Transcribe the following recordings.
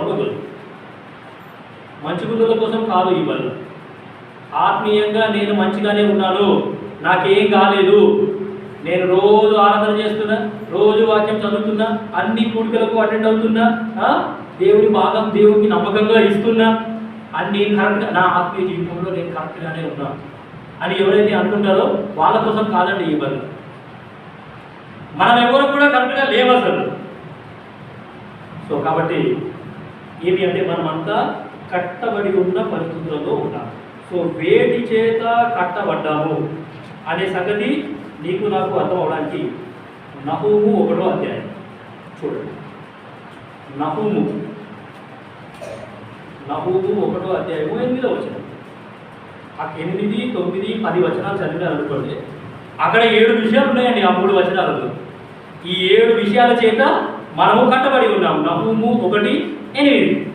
అనుకోదు మంచి గుర్తుల కోసం కాదు ఈ బలు ఆత్మీయంగా నేను మంచిగానే ఉన్నాను. నాకేం కాలేదు. నేను రోజు ఆరాధన చేస్తున్నా రోజు వాక్యం చదువుతున్నా అన్ని కూడికలకు అటెండ్ అవుతున్నా దేవుడి భాగం దేవుడికి నమ్మకంగా ఇస్తున్నా. అన్ని కరెక్ట్గా నా ఆత్మీయ జీవితంలో నేను కరెక్ట్గానే ఉన్నా అని ఎవరైతే అనుకుంటారో వాళ్ళ కోసం కాదండి ఈ బలు మనం ఎవరు కూడా కరెక్ట్గా లేవు అసలు. సో కాబట్టి ఏమి అంటే మనమంతా కట్టబడి ఉన్న పరిస్థితులలో ఉన్నాం. సో వేటి చేత కట్టబడ్డాము అనే సంగతి నీకు నాకు అర్థం అవడానికి నహుము ఒకటో అధ్యాయం. చూడండి. నహుము. నహుము ఒకటో అధ్యాయము ఎనిమిదో వచనం. ఆ ఎనిమిది తొమ్మిది పది వచనాలు చదివినారు అనుకోండి. అక్కడ ఏడు విషయాలు ఉన్నాయండి ఆ మూడు వచనాలలో ఈ ఏడు విషయాల చేత మనము కట్టబడి ఉన్నాం. నహుము ఒకటి ఎనిమిది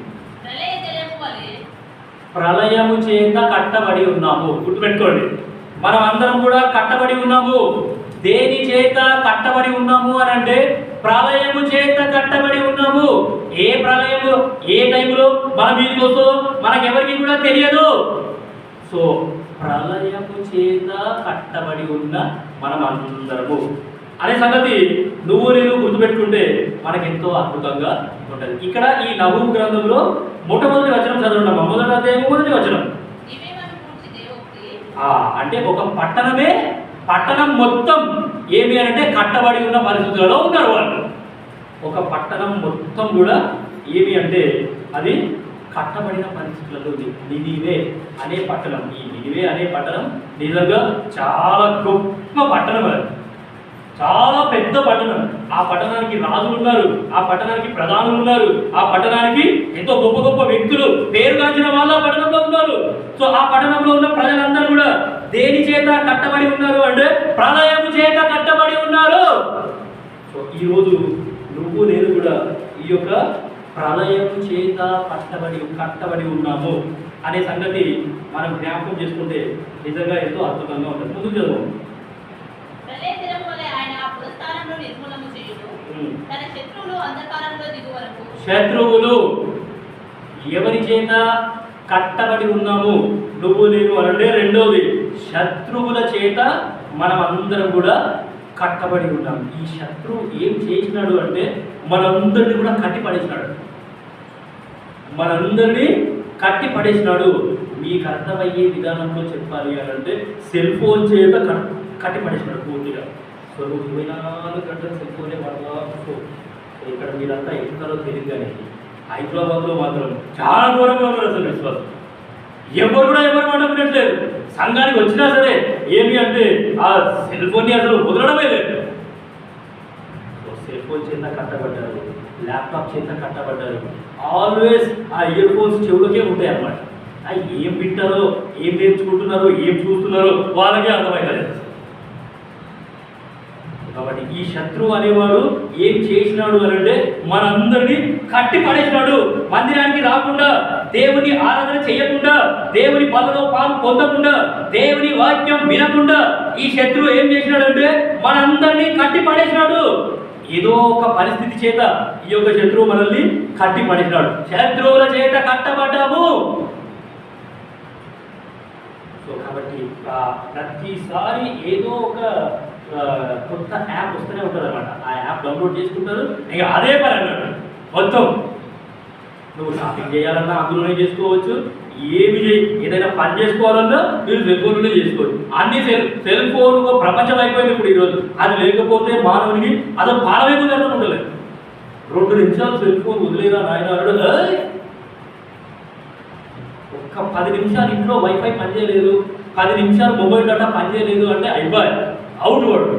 ప్రళయము చేత కట్టబడి ఉన్నాము. గుర్తుపెట్టుకోండి. మనం అందరం కూడా కట్టబడి ఉన్నాము. దేని చేత కట్టబడి ఉన్నాము అని అంటే ప్రళయము చేత కట్టబడి ఉన్నాము. ఏ ప్రళయము ఏ టైంలో మన మీదకి వస్తుందో మనకెవరికి కూడా తెలియదు. సో ప్రళయము చేత కట్టబడి ఉన్న మనం అందరము అనే సంగతి నువ్వు నేను గుర్తుపెట్టుకుంటే ఎంతో అద్భుతంగా ఉంటుంది. ఇక్కడ ఈ నవ్వు గ్రంథంలో మొట్టమొదటి వచనం చదవడం మొదటి అధ్యాయం మొదటి వచనం. అంటే ఒక పట్టణమే పట్టణం మొత్తం ఏమి అని అంటే కట్టబడి ఉన్న పరిస్థితులలో ఉన్నారు వాళ్ళు. ఒక పట్టణం మొత్తం కూడా ఏమి అంటే అది కట్టబడిన పరిస్థితులలో ఉంది. నినివే అనే పట్టణం. ఈ నినివే అనే పట్టణం నిజంగా చాలా గొప్ప పట్టణం అది. చాలా పెద్ద పట్టణం. ఆ పట్టణానికి రాజులు ఉన్నారు ఆ పట్టణానికి ప్రధానులు ఉన్నారు ఆ పట్టణానికి ఎంతో గొప్ప గొప్ప వ్యక్తులు పేరుగాంచిన వాళ్ళు ఆ పట్టణంలో ఉన్నారు. సో ఆ పట్టణంలో ఉన్న ప్రజలందరూ కూడా దేని చేత కట్టబడి ఉన్నారు అంటే ప్రళయం చేత కట్టబడి ఉన్నారు. సో ఈరోజు నువ్వు నేను కూడా ఈ యొక్క ప్రళయం చేత కట్టబడి కట్టబడి ఉన్నాము అనే సంగతి మనం జ్ఞాపకం చేసుకుంటే నిజంగా ఎంతో అద్భుతంగా ఉంటుంది. ముందు చదువు ప్రళయ జలము వలె ఆయన నిర్మూలము. తన శత్రువులు అంధకారంలో దిగు వరకు. శత్రువులు ఎవరి చేత కట్టబడి ఉన్నాము నువ్వు నేను అనంటే రెండోది శత్రువుల చేత మనం అందరం కూడా కట్టబడి ఉన్నాం. ఈ శత్రువు ఏం చేసినాడు అంటే మనందరినీ కూడా కట్టి పడేసినాడు మనందరినీ కట్టి పడేసినాడు మీకు అర్థమయ్యే విధానంలో చెప్పాలి అని అంటే సెల్ ఫోన్ చేత కట్- కట్టి పడేసినాడు పూర్తిగా. సో నువ్వు ఇరవై నాలుగు గంటలు సెల్ ఫోనే ఇక్కడ మీరంతా ఎక్కడో తెలియదు కానీ హైదరాబాద్లో మాత్రం చాలా దూరంగా ఉన్నారు అసలు విశ్వాసం. ఎవరు కూడా ఎవరు మాట వినట్లేదు. సంఘానికి వచ్చినా సరే ఏమి అంటే ఆ సెల్ ఫోన్ని అసలు వదలడమే లేదు. సో సెల్ ఫోన్ చేత కట్టబడ్డారు ల్యాప్టాప్ చేత కట్టబడ్డారు. ఆల్వేస్ ఆ ఇయర్ ఫోన్స్ చెవులకే ఉంటాయి అన్నమాట. ఏం వింటారో ఏం నేర్చుకుంటున్నారో ఏం చూస్తున్నారో వాళ్ళకే అర్థమవుతుంది కాబట్టి ఈ శత్రువు అనేవాడు ఏం చేసినాడు అని అంటే మనందరినీ కట్టి పడేసినాడు. మందిరానికి రాకుండా దేవుని ఆరాధన చేయకుండా దేవుని బలలో పాలు పొందకుండా దేవుని వాక్యం వినకుండా ఈ శత్రువు ఏం చేసినాడంటే మనందరినీ కట్టి పడేసినాడు. ఏదో ఒక పరిస్థితి చేత ఈ యొక్క శత్రువు మనల్ని కట్టి పడేసినాడు. శత్రువుల చేత కట్టబడ్డాము. సో కాబట్టి ప్రతిసారి ఏదో ఒక కొత్త యాప్ వస్తూనే ఉంటుంది అనమాట ఆ యాప్ డౌన్లోడ్ చేసుకుంటారు. ఇక అదే పని అన్నాడు. మొత్తం నువ్వు షాపింగ్ చేయాలన్నా అందులోనే చేసుకోవచ్చు. ఏమి ఏదైనా పని చేసుకోవాలన్నా మీరు సెల్ఫోన్లోనే చేసుకోవచ్చు. అన్ని సెల్ సెల్ ఫోన్ ప్రపంచం అయిపోయింది ఇప్పుడు ఈరోజు. అది లేకపోతే మానవునికి అసలు పాలమైపోతే ఉండలేదు రెండు నిమిషాలు సెల్ ఫోన్ వదిలేదా నాయన అన్నాడు. ఒక్క పది నిమిషాలు ఇంట్లో వైఫై పనిచేయలేదు. పది నిమిషాలు మొబైల్ డేటా పనిచేయలేదు అంటే అయిపోయి అవుట్వర్డ్.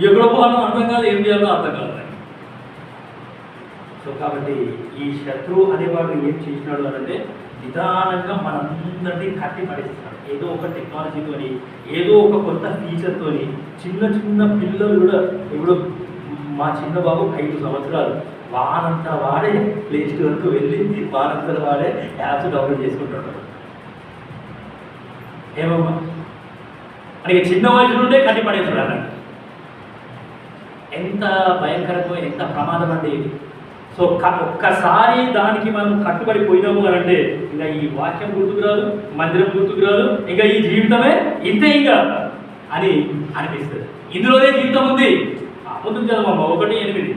వాడు పోవాలో అర్థం కాదు ఏం చేయాలో అర్థం కాదు. సో కాబట్టి ఈ శత్రువు అనేవాడు ఏం చేసినాడు అంటే నిదానంగా మనందరినీ కట్టి పడేస్తున్నాడు. ఏదో ఒక టెక్నాలజీతోని ఏదో ఒక కొత్త ఫీచర్తోని చిన్న చిన్న పిల్లలు కూడా ఇప్పుడు మా చిన్న బాబు ఐదు సంవత్సరాలు వానంతా వాడే ప్లే స్టోర్కి వెళ్ళి వానంతా వాడే యాప్స్ డౌన్లోడ్ చేసుకుంటాడు ఏమమ్మా? అని చిన్న వయసు నుండే కట్టి పడేస్తున్నాడు ఎంత భయంకరమైన ఎంత ప్రమాదం అండి. సో ఒక్కసారి దానికి మనం కట్టుబడి పోయినాము అని అంటే ఇంకా ఈ వాక్యం గుర్తుకు రాదు మందిరం గుర్తుకు రాదు ఇంకా ఈ జీవితమే ఇంతే ఇంకా అని అనిపిస్తుంది. ఇందులోనే జీవితం ఉంది. ఆ ముందుకు చదవమ్మ ఒకటి ఎనిమిది.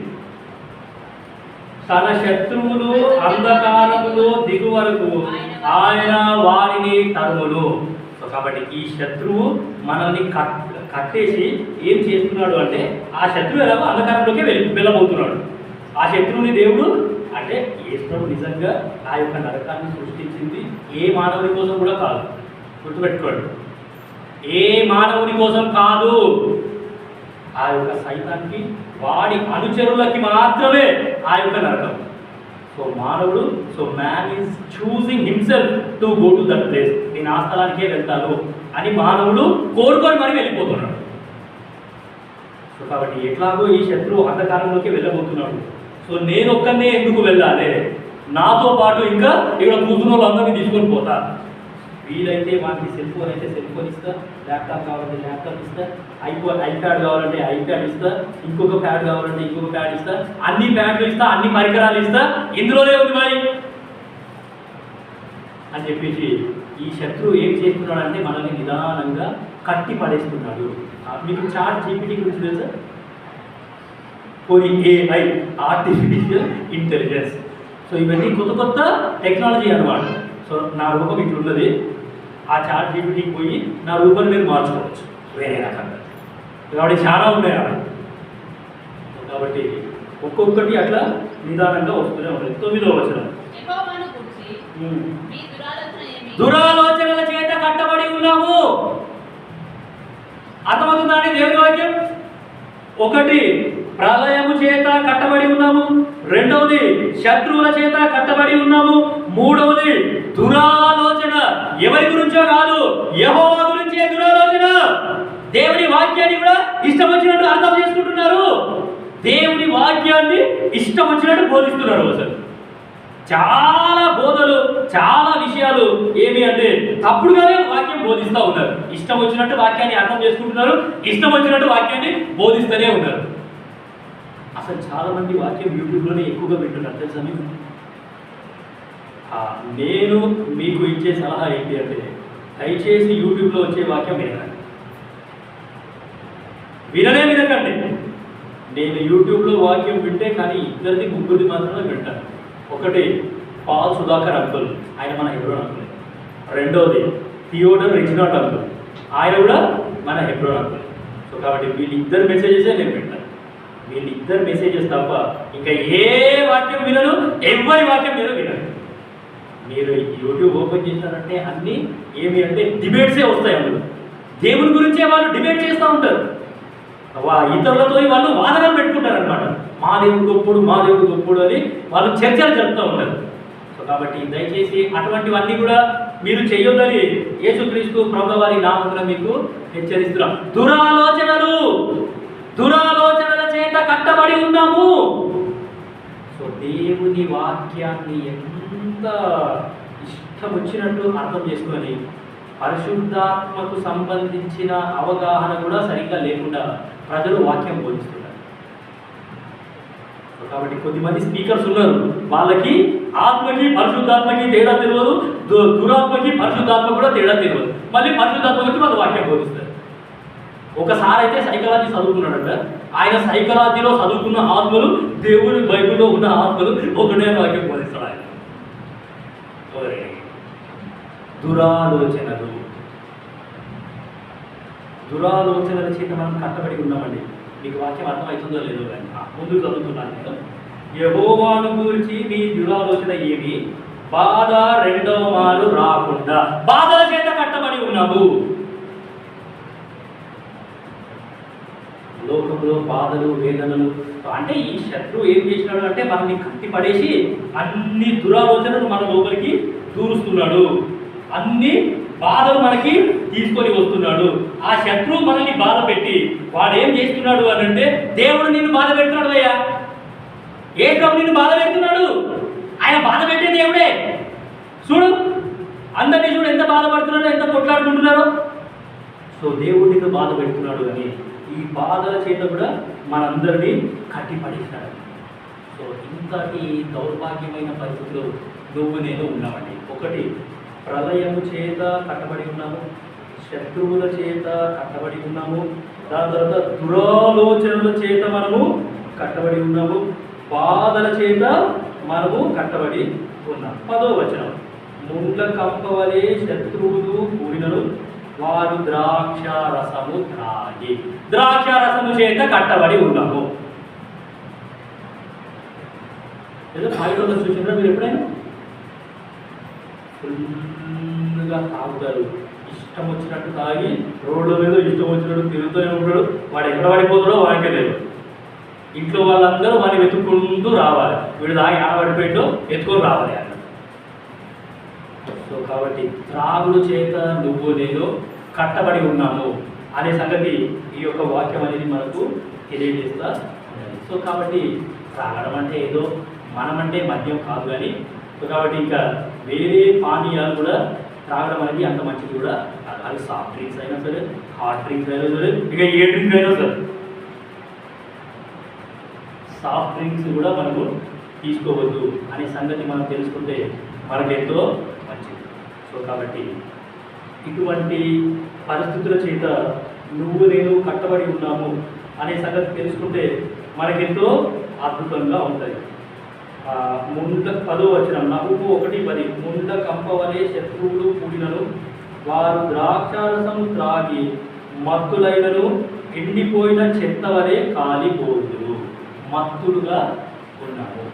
తన శత్రువులు అంధకారములో దిగు వరకు ఆయన వారిని తరుములు కాబట్టి ఈ శత్రువు మనల్ని కట్ కట్టేసి ఏం చేస్తున్నాడు అంటే ఆ శత్రువు ఎలాగో అంధకారంలోకి వెళ్ళి వెళ్ళబోతున్నాడు. ఆ శత్రువుని దేవుడు అంటే ఈశ్వరుడు నిజంగా ఆ యొక్క నరకాన్ని సృష్టించింది ఏ మానవుని కోసం కూడా కాదు. గుర్తుపెట్టుకోండి. ఏ మానవుని కోసం కాదు. ఆ యొక్క సైతానికి వాడి అనుచరులకి మాత్రమే ఆ యొక్క నరకం. సో మానవుడు so man is choosing himself to go to that place నేను ఆ స్థలానికే వెళ్తాను అని మానవుడు కోరుకొని మరి వెళ్ళిపోతున్నాడు. సో కాబట్టి ఎట్లాగో ఈ శత్రువు అంధకారంలోకి వెళ్ళబోతున్నాడు. సో నేను ఒక్కనే ఎందుకు వెళ్ళాలి? నాతో పాటు ఇంకా ఇక్కడ కూతురు వాళ్ళందరినీ తీసుకొని పోతా. వీలైతే మనకి సెల్ ఫోన్ అయితే సెల్ ఫోన్ ఇస్తా ల్యాప్టాప్ కావాలంటే ల్యాప్టాప్ ఇస్తా ఐపో ఐప్యాడ్ కావాలంటే ఐప్యాడ్ ఇస్తా ఇంకొక ప్యాడ్ కావాలంటే ఇంకొక ప్యాడ్ ఇస్తా అన్ని ప్యాడ్లు ఇస్తా అన్ని పరికరాలు ఇస్తా ఇందులోనే ఉంది మరి. అని చెప్పేసి ఈ శత్రువు ఏం చేస్తున్నాడంటే మనల్ని నిదానంగా కట్టి పడేస్తున్నాడు. మీకు చాట్ జీపీటీ గురించి తెలుసా? పోయి ఏఐ ఆర్టిఫిషియల్ ఇంటెలిజెన్స్ సో ఇవన్నీ కొత్త కొత్త టెక్నాలజీ అనమాట సో నా రూపం ఇట్లున్నది ఆ చాట్ జీపీటీకి పోయి నా రూపాన్ని మీరు మార్చుకోవచ్చు. వేరే రకంగా. కాబట్టి చాలా ఉన్నాయి సో కాబట్టి ఒక్కొక్కటి అట్లా నిదానంగా వస్తూనే ఉంటుంది. తొమ్మిదో వచనం. ఏమి దురాలోచనల చేత కట్టబడి ఉన్నాము అర్థమవుతుందండి దేవుని వాక్యం? ఒకటి ప్రళయము చేత కట్టబడి ఉన్నాము. రెండవది శత్రువుల చేత కట్టబడి ఉన్నాము. మూడవది దురాలోచన. ఎవరి గురించో కాదు గురించి గురించే దురాలోచన. దేవుని వాక్యాన్ని కూడా ఇష్టం వచ్చినట్టు అర్థం చేసుకుంటున్నారు. దేవుని వాక్యాన్ని ఇష్టం వచ్చినట్టు బోధిస్తున్నారు అసలు చాలా బోధలు చాలా విషయాలు ఏమి అంటే తప్పుడుగానే వాక్యం బోధిస్తూ ఉన్నారు. ఇష్టం వచ్చినట్టు వాక్యాన్ని అర్థం చేసుకుంటున్నారు ఇష్టం వచ్చినట్టు వాక్యాన్ని బోధిస్తూనే ఉన్నారు. అసలు చాలా మంది వాక్యం యూట్యూబ్లోనే ఎక్కువగా వింటున్నారు తెలుసా మీకు? నేను మీకు ఇచ్చే సలహా ఏంటి అంటే దయచేసి యూట్యూబ్లో వచ్చే వాక్యం వినకండి విననే వినకండి. నేను యూట్యూబ్లో వాక్యం వింటే కానీ ఇద్దరిది ముగ్గురిది మాత్రమే వింటాను. ఒకటి పాల్ సుధాకర్ అంకుల్. ఆయన మన హెబ్రోన్ అంకుల్. రెండోది థియోడర్ రిజినాట్ అంకుల్. ఆయన కూడా మన హెబ్రోన్ అంకుల్. సో కాబట్టి వీళ్ళిద్దరు మెసేజెసే నేను వింటాను. వీళ్ళిద్దరు మెసేజెస్ తప్ప ఇంకా ఏ వాక్యం వినను ఎవరి వాక్యం నేను వినను. మీరు యూట్యూబ్ ఓపెన్ చేశారంటే అన్నీ ఏమి అంటే డిబేట్సే వస్తాయి అందులో. దేవుని గురించే వాళ్ళు డిబేట్ చేస్తూ ఉంటారు. ఇతరులతో వాళ్ళు వాదనలు పెట్టుకుంటారనమాట మా దేవుడు గొప్పడు మా దేవుడు గొప్పడు అని వాళ్ళు చర్చలు జరుపుతూ ఉంటారు. సో కాబట్టి దయచేసి అటువంటివన్నీ కూడా మీరు చేయొద్దని యేసుక్రీస్తు ప్రభు వారి నామమున మీకు హెచ్చరిస్తున్నాం. దురాలోచనలు దురాలోచనల చేత కట్టబడి ఉన్నాము. సో దేవుని వాక్యాన్ని ఎంత ఇష్టం వచ్చినట్టు అర్థం చేసుకొని పరిశుద్ధాత్మకు సంబంధించిన అవగాహన కూడా సరిగ్గా లేకుండా ప్రజలు వాక్యం బోధిస్తున్నారు. కాబట్టి కొద్దిమంది స్పీకర్స్ ఉన్నారు. వాళ్ళకి ఆత్మకి పరిశుద్ధాత్మకి తేడా తెలియదు దు- దురాత్మకి పరిశుద్ధాత్మ కూడా తేడా తెలియదు మళ్ళీ పరిశుద్ధాత్మ గురించి వాళ్ళు వాక్యం బోధిస్తారు. ఒకసారి అయితే సైకాలజీ చదువుకున్నాడట. ఆయన సైకాలజీలో చదువుకున్న ఆత్మలు దేవుని బైబిల్లో ఉన్న ఆత్మలు ఒకటే వాక్యం బోధిస్తాడు ఒరే, దురాలోచనలు. దురాలోచనల చేత మనం కట్టబడి ఉన్నామండి. మీకు వాక్యం అర్థమవుతుందో లేదో కానీ. ముందు చదువుతున్నాను నేను. యహోవాను గురించి మీ దురాలోచన ఏమి? బాధ రెండవ మారు రాకుండా. బాధల చేత కట్టబడి ఉన్నాము లోకంలో బాధలు వేదనలు అంటే ఈ శత్రువు ఏం చేసినాడు అంటే మనల్ని కట్టి పడేసి అన్ని దురాలోచనలు మన లోపలికి దూరుస్తున్నాడు. అన్ని బాధలు మనకి తీసుకొని వస్తున్నాడు. ఆ శత్రువు మనల్ని బాధ పెట్టి వాడు ఏం చేస్తున్నాడు అని అంటే దేవుడు నిన్ను బాధ పెడుతున్నాడు అయ్యా. ఏ ప్రభు నిన్ను బాధ పెడుతున్నాడు. ఆయన బాధ పెట్టే దేవుడే. చూడు అందరినీ చూడు ఎంత బాధపడుతున్నాడో ఎంత కొట్లాడుకుంటున్నారో. సో దేవుడు నిన్ను బాధ పెడుతున్నాడు అని ఈ బాధల చేత కూడా మనందరినీ కట్టిపడేశాడు. సో ఇంతటి దౌర్భాగ్యమైన పరిస్థితులు నువ్వు నేను ఉన్నామండి. ఒకటి ప్రళయము చేత కట్టబడి ఉన్నాము. శత్రువుల చేత కట్టబడి ఉన్నాము. దాని తర్వాత దురాలోచనల చేత మనము కట్టబడి ఉన్నాము. బాధల చేత మనము కట్టబడి ఉన్నాం పదో వచనం. ముండ్ల కంపవలే శత్రువులు కూడినను వారు ద్రాక్ష రసము త్రాగి ద్రాక్ష రసము చేత కట్టబడి ఉండము ఏదో పాయిలో చూసినారా మీరు ఎప్పుడైనా? ఫుల్గా తాగుతారు. ఇష్టం వచ్చినట్టు తాగి రోడ్ల మీద ఇష్టం వచ్చినట్టు తిరుగుతూనే ఉంటాడు వాడు ఎక్కడ పడిపోతాడో వాడికే లేదు ఇంట్లో వాళ్ళందరూ వాడిని వెతుక్కుంటూ రావాలి. వీడు తాగి ఆడబడిపోయిందో ఎత్తుకొని రావాలి అన్న. సో కాబట్టి త్రాగుడు చేత నువ్వు నేను కట్టబడి ఉన్నాము అనే సంగతి ఈ యొక్క వాక్యం అనేది మనకు తెలియజేస్తా సో కాబట్టి త్రాగడం అంటే ఏదో మనమంటే మద్యం కాదు కానీ సో కాబట్టి ఇంకా వేరే పానీయాలు కూడా త్రాగడం అనేది అంత మంచిది కూడా కాదు. అది సాఫ్ట్ డ్రింక్స్ అయినా సరే హాట్ డ్రింక్స్ అయినా సరే ఇక ఏ డ్రింక్ అయినా సరే. సాఫ్ట్ డ్రింక్స్ కూడా మనము తీసుకోవద్దు అనే సంగతి మనం తెలుసుకుంటే మనకెంతో మంచిది. సో కాబట్టి ఇటువంటి పరిస్థితుల చేత నువ్వు నేను కట్టబడి ఉన్నాము అనే సంగతి తెలుసుకుంటే మనకెంతో అద్భుతంగా ఉంటుంది. ముండ పదో వచ్చిన నవ్వు ఒకటి పది ముండ కంపవలే శత్రువులు కూడినను వారు ద్రాక్షారసము త్రాగి మత్తులైనను ఎండిపోయిన చెత్త వలె కాలిపోతులు మత్తులుగా ఉన్నారు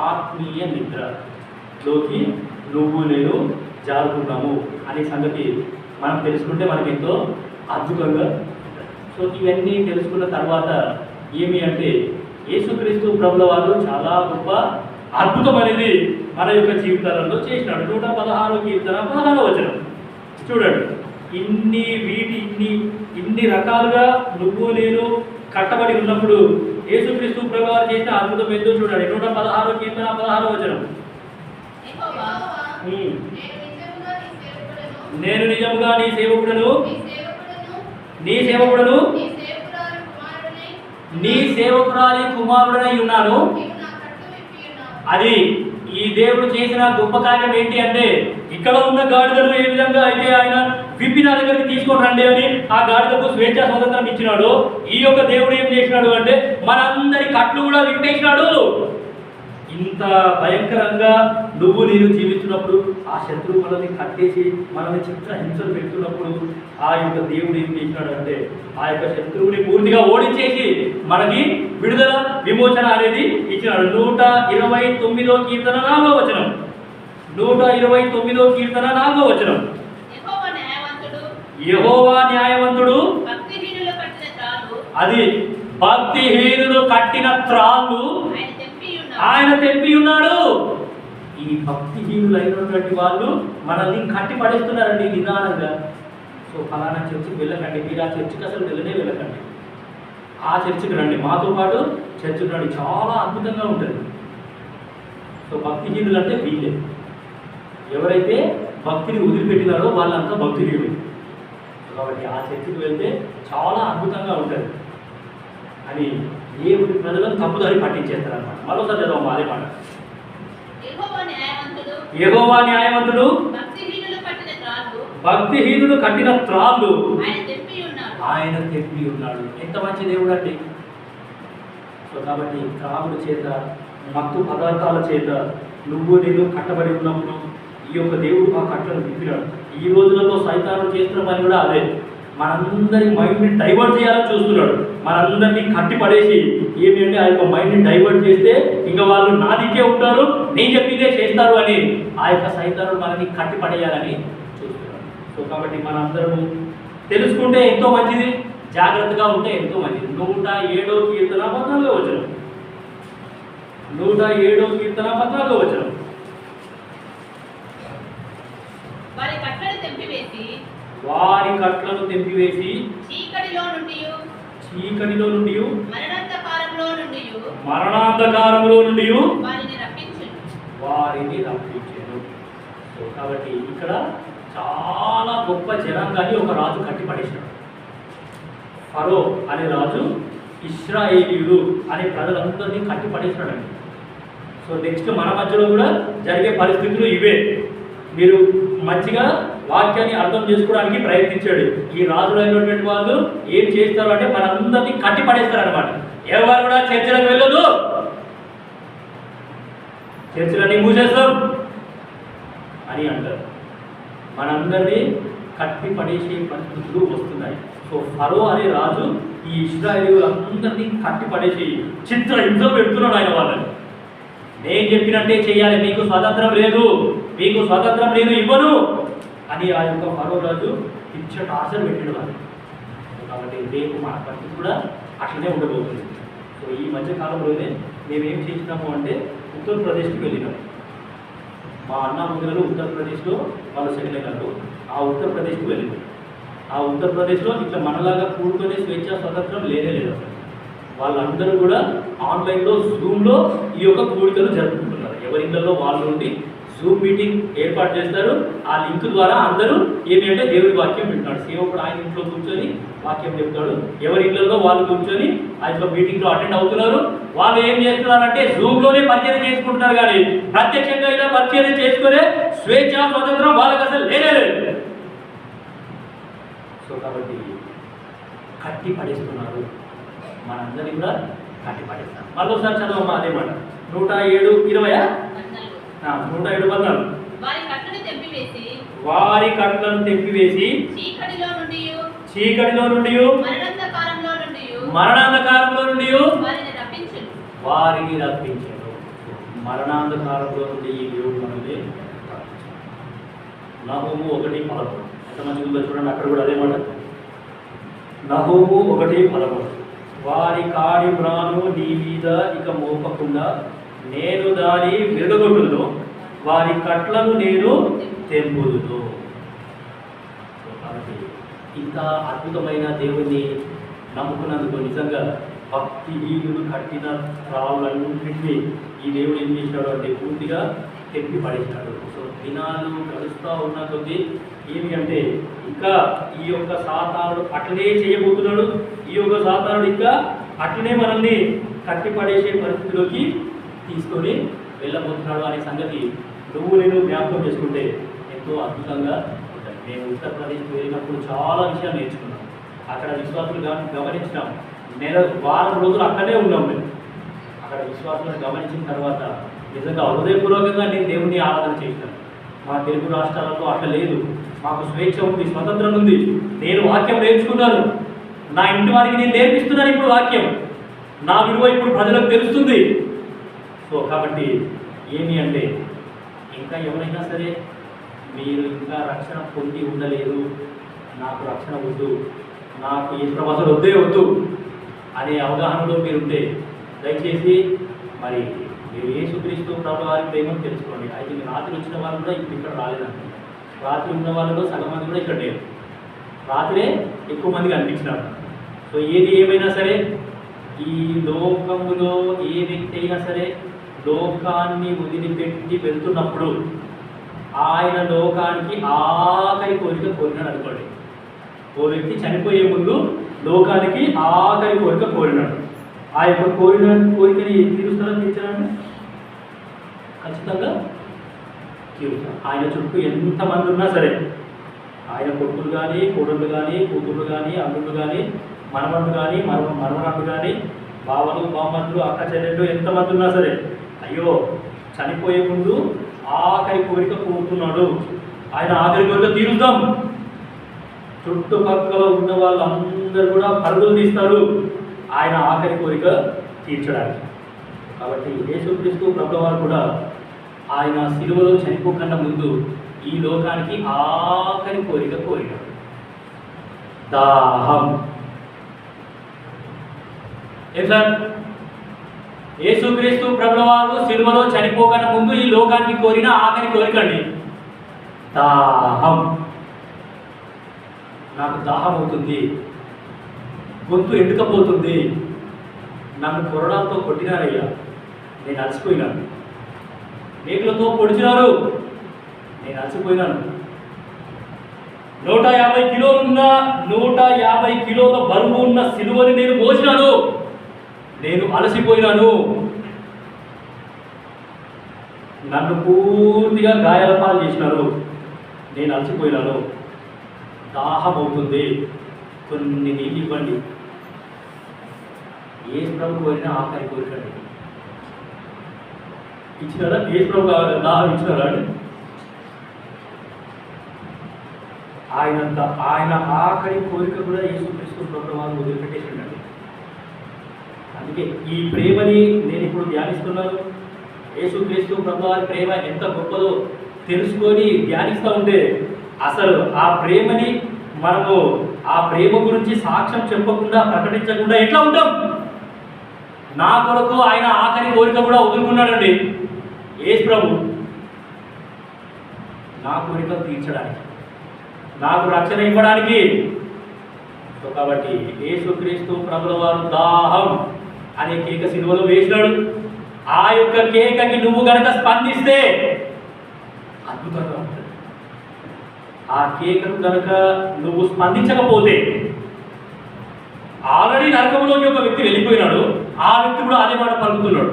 ఆత్మీయ నిద్రలోకి నువ్వు నేను జారుకున్నాము అనే సంగతి మనం తెలుసుకుంటే మనకి ఎంతో అద్భుతంగా. సో ఇవన్నీ తెలుసుకున్న తర్వాత ఏమి అంటే యేసుక్రీస్తు ప్రభుల వారు చాలా గొప్ప అద్భుతం అనేది మన యొక్క జీవితాలలో చేసినాడు. నూట పదహారు కీర్తన పదహారో వచనం. చూడండి. ఇన్ని వీటి ఇన్ని ఇన్ని రకాలుగా నువ్వు నేను కట్టబడి ఉన్నప్పుడు యేసుక్రీస్తు ప్రభు వారు చేసిన అద్భుతం ఏందో చూడండి. నూట పదహారు కీర్తన పదహారో వచనం. నేను నిజముగా నీ సేవకుడను, నీ సేవకుడను? నీ సేవకురాలు కుమారుడనై, ఉన్నాను. అది ఈ దేవుడు చేసిన గొప్ప కార్యం ఏంటి అంటే ఇక్కడ ఉన్న గాడిదలు ఏ విధంగా అయితే ఆయన విప్పి నా దగ్గరికి తీసుకొని రండి అని ఆ గాడిదకు స్వేచ్ఛ స్వతంత్రం ఇచ్చినాడు. ఈ యొక్క దేవుడు ఏం చేసినాడు అంటే మనందరి కట్లు కూడా విప్పేసినాడు. ఇంత భయంకరంగా నువ్వు నేను జీవిస్తున్నప్పుడు ఆ శత్రువు మనల్ని కట్టేసి మనల్ని చిత్ర హింసలు పెడుతున్నప్పుడు ఆ యొక్క దేవుడు ఏం చేసినాడు అంటే ఆ యొక్క శత్రువుని పూర్తిగా ఓడించేసి మనకి విడుదల విమోచన అనేది ఇచ్చినాడు. నూట ఇరవై తొమ్మిదో కీర్తన నాలుగో వచనం. నూట ఇరవై తొమ్మిదో కీర్తన నాలుగో వచనం. యెహోవా న్యాయవంతుడు, అది భక్తిహీనులు కట్టిన త్రాళ్ళు. ఆయన తెంపి ఉన్నాడు. ఈ భక్తిహీనులు అయినటువంటి వాళ్ళు మనల్ని కట్టి పడేస్తున్నారండి నిదానంగా. సో ఫలానా చర్చికి వెళ్ళకండి. మీరు ఆ చర్చికి అసలు వెళ్ళనే వెళ్ళకండి. ఆ చర్చికి రండి. మాతో పాటు చర్చికి రండి చాలా అద్భుతంగా ఉంటుంది. సో భక్తిహీనులు అంటే వీళ్ళే. ఎవరైతే భక్తిని వదిలిపెట్టినారో వాళ్ళంతా భక్తిహీనులు. కాబట్టి ఆ చర్చికి వెళ్తే చాలా అద్భుతంగా ఉంటుంది. అని దేవుడి ప్రజలను తప్పుదారి పట్టించేస్తారు అనమాట మరోసారి చదవం అదే మాట. యెహోవా న్యాయవంతుడు, భక్తిహీనుడు కట్టిన త్రాళ్ళు ఆయన తెప్పి ఉన్నాడు. ఎంత మంచి దేవుడు అండి సో కాబట్టి త్రాగుడు చేత మత్తు పదార్థాల చేత నువ్వు నేను కట్టబడి ఉన్నప్పుడు ఈ యొక్క దేవుడు ఆ కట్టను విప్పినాడు. ఈ రోజులలో సైతాను చేస్తున్న పని కూడా అదే. మనందరి మైండ్ని డైవర్ట్ చేయాలని చూస్తున్నాడు. మనందరినీ కట్టి పడేసి ఏమి అంటే ఆ యొక్క మైండ్ని డైవర్ట్ చేస్తే ఇంకా వాళ్ళు నా దిక్కే ఉంటారు నేను చెప్పిందే చేస్తారు అని ఆ యొక్క సైతాలు మనని కట్టి పడేయాలని చూస్తున్నాడు. సో కాబట్టి మనందరము తెలుసుకుంటే ఎంతో మంచిది జాగ్రత్తగా ఉంటే ఎంతో మంచిది. నూట ఏడో కీర్తన పద్నాలుగో వచనం. నూట ఏడో కీర్తన పద్నాలుగో వచనం. వారి కట్టడి తెంపివేసి వారి కట్లను తెంపివేసి చీకటిలో నుండి చీకటిలో నుండి మరణాంధకారంలో నుండి మరణాంధకారంలో నుండి వారిని రప్పించును. వారిని రప్పించాను. సో కాబట్టి ఇక్కడ చాలా గొప్ప జనాంగాన్ని ఒక రాజు కట్టి పడేశాడు ఫరో అనే రాజు ఇస్రాయేలీయులు అనే ప్రజలందరినీ కట్టి పడేశాడండి సో నెక్స్ట్ మన మధ్యలో కూడా జరిగే పరిస్థితులు ఇవే. మీరు మంచిగా వాక్యాన్ని అర్థం చేసుకోవడానికి ప్రయత్నించాడు. ఈ రాజులైనటువంటి వాళ్ళు ఏం చేస్తారు అంటే మనందరినీ కట్టి పడేస్తారనమాట ఎవరు కూడా చర్చలకు వెళ్ళదు చర్చలన్నీ మూసేస్తాం అని అంటారు. మనందరినీ కట్టి పడేసే పరిస్థితులు వస్తున్నాయి. సో ఫరో అనే రాజు ఈ ఇస్రాయేలీలందరినీ కట్టి పడేసి చిత్ర హింసలు పెడుతున్నాడు ఆయన వాళ్ళని. నేను చెప్పినట్టే చేయాలి మీకు స్వాతంత్రం లేదు మీకు స్వాతంత్రం నేను ఇవ్వను. అని ఆ యొక్క మరో రాజు ఇచ్చ ఆశలు పెట్టాడు వాళ్ళు కాబట్టి రేపు మన పరిస్థితి కూడా అట్లనే ఉండబోతుంది. సో ఈ మధ్య కాలంలోనే మేము ఏం చేసినాము అంటే ఉత్తరప్రదేశ్కి వెళ్ళినాము మా అన్న ముందులు ఉత్తరప్రదేశ్లో వాళ్ళు సెటిల్ అయినారు. ఆ ఉత్తరప్రదేశ్కి వెళ్ళింది ఆ ఉత్తరప్రదేశ్లో ఇట్లా మనలాగా కూడుకునే స్వేచ్ఛ స్వతంత్రం లేనే లేదు అసలు. వాళ్ళందరూ కూడా ఆన్లైన్లో జూమ్లో ఈ యొక్క కూడికలు జరుపుకుంటున్నారు. ఎవరి ఇళ్ళలో వాళ్ళు ఉండి జూమ్ మీటింగ్ ఏర్పాటు చేస్తారు. ఆ లింక్ ద్వారా అందరూ ఏంటంటే అంటే దేవుడి వాక్యం వింటున్నాడు సేవకుడు ఆయన ఇంట్లో కూర్చొని వాక్యం చెప్తాడు. ఎవరి ఇళ్ళలో వాళ్ళు కూర్చొని ఆయన మీటింగ్లో అటెండ్ అవుతున్నారు. వాళ్ళు ఏం చేస్తున్నారంటే జూమ్లోనే పరిచయం చేసుకుంటున్నారు కానీ ప్రత్యక్షంగా ఇలా పరిచయం చేసుకునే స్వేచ్ఛ స్వతంత్రం వాళ్ళకి అసలు లేనే సో కాబట్టి కట్టి పడేస్తున్నారు. మనందరినీ కూడా కట్టి పడేస్తారు. మరొకసారి చదవమ్మా అదే మాట. నూట ఏడు ఇరవై ఆ, నూట ఏడు పద్నాలుగు వారి కట్లను తెప్పివేసి చీకటిలో నుండి చీకటిలో నుండి మరణాంధకారంలో నుండి వారిని రప్పించాడు మరణాంధకారంలో నుండి ఈ దేవుడు మనల్ని నహోము ఒకటి పదకొండు. ఎంత మంచిగా ఉందో చూడండి అక్కడ కూడా అదే మాట. నహోము ఒకటి పదకొండు. వారి కాడి మ్రాను నీ మీద ఇక మోపకుండా నేను దాని విరగొట్టును వారి కట్లను నేను తెంపుదును. కాబట్టి ఇంత అద్భుతమైన దేవుణ్ణి నమ్ముకున్నందుకు నిజంగా భక్తి వీరులు కట్టిన రాళ్ళన్నింటినీ ఈ దేవుడు ఏం చేశాడు అంటే పూర్తిగా తెప్పి పడేశాడు. సో దినాలు గడుస్తూ ఉన్న కొద్దీ ఏమి అంటే ఇంకా ఈ యొక్క సాతానుడు అట్లనే చేయబోతున్నాడు ఈ యొక్క సాతానుడు ఇంకా అట్లనే మనల్ని కట్టి పడేసే పరిస్థితిలోకి తీసుకొని వెళ్ళబోతున్నాడు అనే సంగతి నువ్వు నేను జ్ఞాపకం చేసుకుంటే ఎంతో అద్భుతంగా ఉంటుంది. మేము ఉత్తరప్రదేశ్కి వెళ్ళినప్పుడు చాలా విషయాలు నేర్చుకున్నాం. అక్కడ విశ్వాసులు గా- గమనించినాం. నెల వారం రోజులు అక్కడే ఉన్నాం మేము. అక్కడ విశ్వాసులను గమనించిన తర్వాత నిజంగా హృదయపూర్వకంగా నేను దేవుణ్ణి ఆరాధన చేశాను. మా తెలుగు రాష్ట్రాలలో అట్లా లేదు. మాకు స్వేచ్ఛ ఉంది స్వతంత్రం ఉంది. నేను వాక్యం నేర్చుకున్నాను. నా ఇంటి వారికి నేను నేర్పిస్తున్నాను ఇప్పుడు వాక్యం. నా విలువ ఇప్పుడు ప్రజలకు తెలుస్తుంది. సో కాబట్టి ఏమి అంటే ఇంకా ఎవరైనా సరే మీరు ఇంకా రక్షణ పొంది ఉండలేదు నాకు రక్షణ వద్దు నాకు ఈ ప్రవాసాలు వద్దే వద్దు అనే అవగాహనలో మీరుంటే దయచేసి మరి మీరు ఏ సుక్రీస్తు ప్రభు వారి ప్రేమను తెలుసుకోండి. అయితే మీరు రాత్రి వచ్చిన వాళ్ళు కూడా ఇప్పుడు ఇక్కడ రాలేదండి. రాత్రి ఉన్న వాళ్ళలో సగం మంది కూడా ఇక్కడ లేరు. రాత్రే ఎక్కువ మందికి అనిపించినారు. సో ఏది ఏమైనా సరే ఈ లోకములో ఏ వ్యక్తి అయినా సరే లోకాన్ని వదిలిపెట్టి వెళ్తున్నప్పుడు ఆయన లోకానికి ఆఖరి కోరిక కోరినాడు అనుకోండి. ఓ వ్యక్తి చనిపోయే ముందు లోకానికి ఆఖరి కోరిక కోరినాడు. ఆ యొక్క కోరిన కోరికని తీరుస్తారని తీర్చారండి? ఖచ్చితంగా తీరుతారు ఆయన చుట్టూ ఎంతమంది ఉన్నా సరే ఆయన కొడుకులు కానీ కూడళ్ళు కానీ కూతుళ్ళు కానీ అల్లుళ్ళు కానీ మనవళ్ళు కానీ మరమ మనవరాళ్ళు కానీ బావలు బామ్మలు అక్క చెల్లెళ్ళు ఎంతమంది ఉన్నా సరే అయ్యో చనిపోయే ముందు ఆకలి కోరిక కోరుతున్నాడు. ఆయన ఆఖరి కోరిక తీరుద్దాం. చుట్టుపక్కల ఉన్న వాళ్ళందరూ కూడా పరుగులు తీస్తారు. ఆయన ఆఖరి కోరిక తీర్చడానికి. కాబట్టి యేసుక్రీస్తు ప్రభువారు కూడా ఆయన సిలువలో చనిపోకుండా ముందు ఈ లోకానికి ఆకలి కోరిక కోరినాడు. దాహం. ఏం సార్? యేసుక్రీస్తు ప్రభువారు సిలువలో చనిపోకన ముందు ఈ లోకానికి కోరిన ఆఖరి కోరికండి. దాహం. నాకు దాహం అవుతుంది గొంతు ఎండుకపోతుంది. నన్ను కొరడాలతో కొట్టినారయ్యా. నేను అలసిపోయినాను. మేకులతో పొడిచినారు. నేను అలసిపోయినాను. నూట యాభై కిలోలున్న నూట యాభై కిలోల బరువు ఉన్న సిలువని నేను మోసినాను. నేను అలసిపోయినాను. నన్ను పూర్తిగా గాయాల పాలు చేసినారు. నేను అలసిపోయినాను. దాహం అవుతుంది కొన్ని నీళ్ళు ఇవ్వండి. ఏ ప్రభు కోరినా ఆఖరి కోరికండి. ఇచ్చినారా? ఏ ప్రభు కావాలి? దాహం ఇచ్చినారా అండి? ఆయనంత ఆయన ఆఖరి కోరిక కూడా యేసుక్రీస్తు ప్రభు వారు వదిలిపెట్టేసిండండి. అందుకే ఈ ప్రేమని నేను ఇప్పుడు ధ్యానిస్తున్నాను. యేసుక్రీస్తు ప్రభు వారి ప్రేమ ఎంత గొప్పదో తెలుసుకొని ధ్యానిస్తూ ఉంటే అసలు ఆ ప్రేమని మనము ఆ ప్రేమ గురించి సాక్ష్యం చెప్పకుండా ప్రకటించకుండా ఎట్లా ఉంటాం? నా కొరకు ఆయన ఆఖరి కోరిక కూడా వదులుకున్నాడండి. ఏ ప్రభు నా కోరిక తీర్చడానికి నాకు రక్షణ ఇవ్వడానికి. సో కాబట్టి యేసుక్రీస్తు ప్రభుల వారు దాహం. అనే కేక సిలువలో వేసినాడు. ఆ యొక్క కేకకి నువ్వు గనక స్పందిస్తే అద్భుతంగా ఉంటుంది. ఆ కేకను గనక నువ్వు స్పందించకపోతే ఆల్రెడీ నరకంలోకి ఒక వ్యక్తి వెళ్ళిపోయినాడు. ఆ వ్యక్తి కూడా అదే మాట పలుకుతున్నాడు.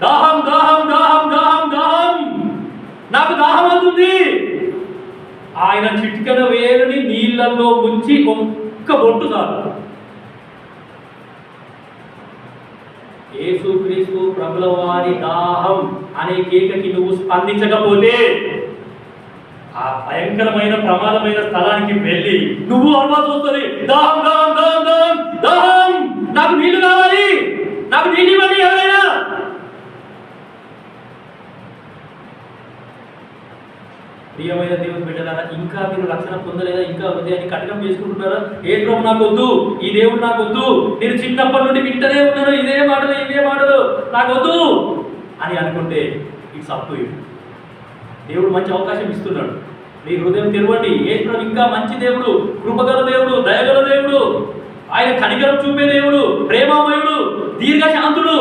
దాహం దాహం దాహం దాహం దాహం! నాకు దాహం అవుతుంది! ఆయన చిటికెన వేలుని నీళ్ళల్లో ముంచి ఒక్క బొట్టు చాలు. యేసుక్రీస్తు ప్రభుల వారి దాహం అనే కేకకి నువ్వు స్పందించకపోతే ఆ భయంకరమైన ప్రమాదమైన స్థలానికి వెళ్ళి నువ్వు అలవాటు వస్తుంది దాహం దాహం దాహం దాహం దాహం నాకు నీళ్ళు కావాలి నాకు నీళ్ళు ఇవ్వండి ఎవరైనా ప్రియమైన దేవుని బిడ్డలారా ఇంకా మీరు రక్షణ పొందలేదా? ఇంకా హృదయాన్ని కఠినం చేసుకుంటున్నారా? ఏ ప్రభు నాకు వద్దు ఈ దేవుడు నాకు వద్దు నేను చిన్నప్పటి నుండి వింటనే ఉన్నాను ఇదే మాటలు ఇవే మాటలు. నాకు వద్దు అని అనుకుంటే ఇట్స్ అప్ టు దేవుడు మంచి అవకాశం ఇస్తున్నాడు. మీ హృదయం తెరవండి. ఏ ప్రభు ఇంకా మంచి దేవుడు కృపగల దేవుడు దయగల దేవుడు ఆయన కనికరం చూపే దేవుడు ప్రేమామయుడు దీర్ఘశాంతుడు.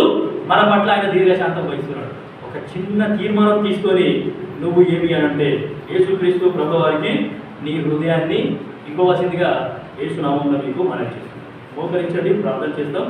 మన పట్ల ఆయన దీర్ఘశాంతం వహిస్తున్నాడు. ఒక చిన్న తీర్మానం తీసుకొని నువ్వు ఏమి అని అంటే యేసుక్రీస్తు ప్రభు వారికి నీ హృదయాన్ని ఇవ్వవలసిందిగా యేసునామంలో మీకు మనం చేస్తాం మోకరించండి ప్రార్థన చేస్తాం.